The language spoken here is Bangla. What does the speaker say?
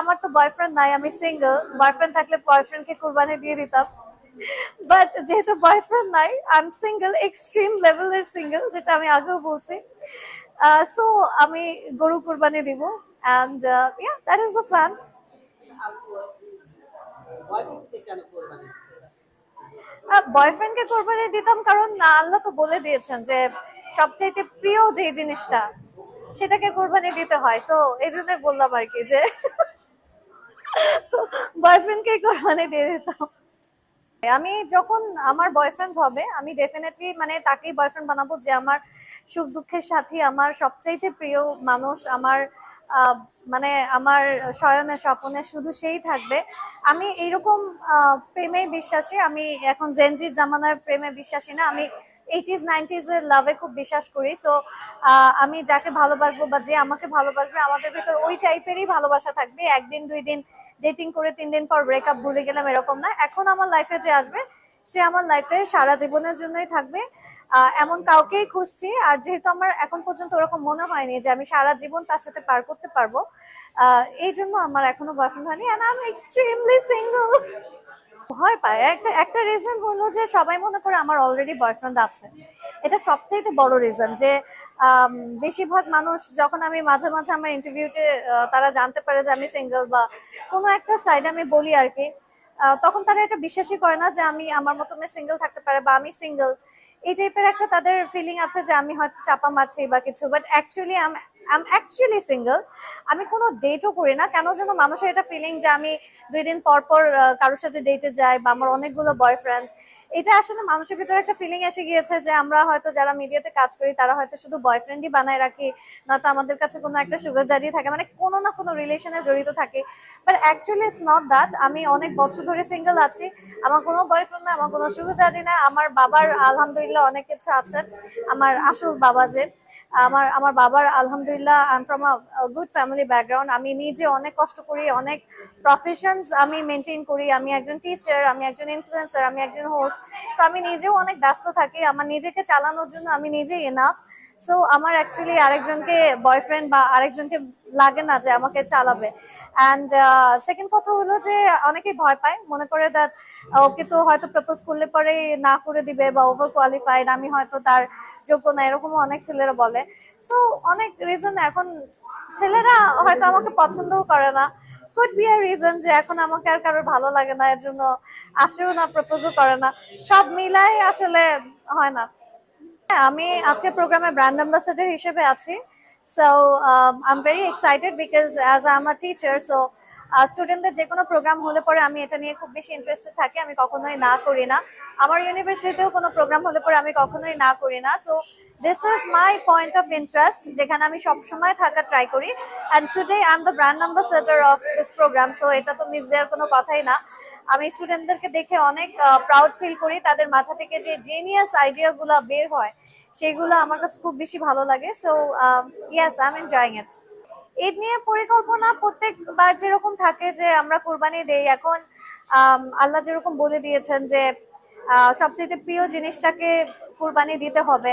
আমার তো বয়ফ্রেন্ড নাই, আমি সিঙ্গেল বয়ফ্রেন্ড থাকলে বয়ফ্রেন্ডকে কুরবানি দিয়ে দিতাম। বাট যেহেতু বয়ফ্রেন্ড নাই আই সিঙ্গেল এক্সট্রিম লেভেলের সিঙ্গেল যেটা আমি আগেও বলছি। সো আমি গরু কুরবানি দিব। And yeah that is the plan বয়ফ্রেন্ডকে কোরবানি দিতাম কারণ আল্লাহ তো বলে দিয়েছেন যে সবচাইতে প্রিয় যে জিনিসটা, সেটাকে কোরবানি দিতে হয়। সো এই জন্য বললাম আর কি যে বয়ফ্রেন্ডকে কোরবানি দিয়ে দিতাম। আমি যখন আমার বয়ফ্রেন্ড হবে, আমি ডেফিনেটলি মানে তাকেই বয়ফ্রেন্ড বানাবো যে আমার সুখ দুঃখের সাথী আমার সবচাইতে প্রিয় মানুষ, আমার মানে আমার শয়নে স্বপনে শুধু সেই থাকবে। আমি এইরকম প্রেমে বিশ্বাসী। আমি এখন জেনজি জামানার প্রেমে বিশ্বাসী না, আমি এইটিজ নাইনটিজ এর লাভে খুব বিশ্বাস করি। সো আমি যাকে ভালোবাসবো বা যে আমাকে ভালোবাসবে, আমাদের ভিতর ওই টাইপেরই ভালোবাসা থাকবে। একদিন, দুই দিন ডেটিং করে তিন দিন পর ব্রেকআপ ভুলে গেলাম এরকম না। এখন আমার লাইফে যে আসবে, সে আমার লাইফে সারা জীবনের জন্যই থাকবে। এমন কাউকেই খুঁজছি আর যেহেতু আমার এখন পর্যন্ত ওরকম মনে হয়নি যে আমি সারা জীবন তার সাথে পার করতে পারব এই জন্য আমার এখনও বয়ফ্রেন্ড হয়নি। And I am extremely single ভয় পায়। একটা একটা রিজন হলো যে সবাই মনে করে আমার অলরেডি বয়ফ্রেন্ড আছে। এটা সবচেয়ে বড় রিজন যে আম, বেশিরভাগ মানুষ যখন আমি মাঝে মাঝে আমার ইন্টারভিউতে তারা জানতে পারে যে আমি সিঙ্গেল বা কোনো একটা সাইড আমি বলি আর কি তখন তারা এটা বিশ্বাসই করে না যে আমি আমার মতো মেয়ে সিঙ্গেল থাকতে পারে বা আমি সিঙ্গেল এই টাইপের একটা তাদের ফিলিং আছে যে আমি হয়তো চাপা মারছি বা কিছু but actually um um actually single আমি কোনো ডেটও করি না। কেন যেন মানুষের এটা ফিলিং যে আমি দুই দিন পর পর কারোর সাথে ডেটে যাই বা আমার অনেকগুলো বয়ফ্রেন্ডস এটা আসলে মানুষের ভিতরে একটা ফিলিং এসে গিয়েছে যে আমরা হয়তো যারা মিডিয়াতে কাজ করি, তারা হয়তো শুধু বয়ফ্রেন্ডই বানায় রাখি নয়তো আমাদের কাছে কোনো একটা সুগার ডাডি থাকে। মানে কোনো না কোনো রিলেশনে জড়িত থাকে। But actually it's not that আমি অনেক বছর ধরে সিঙ্গেল আছি। আমার কোনো বয়ফ্রেন্ড না আমার কোনো সুগার ডাডি না আমার বাবার আলহামদুলিল্লাহ অনেক কিছু আছে। আমার আসল বাবা যে, আমার আমার বাবার আলহামদুলিল্লাহ I am from a good family background আমি নিজে অনেক কষ্ট করি, অনেক প্রফেশনস আমি মেনটেন করি। আমি একজন টিচার আমি একজন ইনফ্লুয়েন্সার আমি একজন হোস্ট সো আমি নিজেও অনেক ব্যস্ত থাকি। আমার নিজেকে চালানোর জন্য আমি নিজেই এনাফ সো আমার অ্যাকচুয়ালি আরেকজনকে বয়ফ্রেন্ড বা আরেকজনকে লাগে না যে আমাকে চালাবে। অ্যান্ড সেকেন্ড কথা হলো যে অনেকেই ভয় পায় মনে করে দ্যাট ওকে তো হয়তো প্রপোজ করলে পরে না করে দিবে বা ওভার কোয়ালিফাইড আমি হয়তো তার যোগ্য না এরকমও অনেক ছেলেরা বলে। সো অনেক রিজন এখন ছেলেরা হয়তো আমাকে পছন্দও করে না। কুড বি আ রিজন যে এখন আমাকে আর কারোর ভালো লাগে না এর জন্য আসেও না প্রপোজও করে না। সব মিলাই আসলে হয় না। হ্যাঁ, আমি আজকে প্রোগ্রামে ব্র্যান্ড অ্যাম্বাসেডর হিসেবে আছি। I am very excited because as I am a teacher so স্টুডেন্টদের যে কোনো প্রোগ্রাম হলে পরে আমি এটা নিয়ে খুব বেশি ইন্টারেস্টেড থাকি, আমি কখনোই না করি না। আমার ইউনিভার্সিটিতেও কোনো প্রোগ্রাম হলে পরে আমি কখনোই না করি না। So this is my point of interest যেখানে আমি সবসময় থাকার ট্রাই করি। And today I am the brand ambassador of this programme so এটা তো মিস দেওয়ার কোনো কথাই না। আমি স্টুডেন্টদেরকে দেখে অনেক প্রাউড ফিল করি। তাদের মাথা থেকে যে জেনিয়াস আইডিয়াগুলো বের হয়, সেগুলো আমার কাছে খুব বেশি ভালো লাগে। So yes I am enjoying it Eid নিয়ে পরিকল্পনা প্রত্যেকবার যেরকম থাকে যে আমরা কোরবানি দেই, এখন আল্লাহ যেরকম বলে দিয়েছেন যে সবচেয়ে প্রিয় জিনিসটাকে কোরবানি দিতে হবে।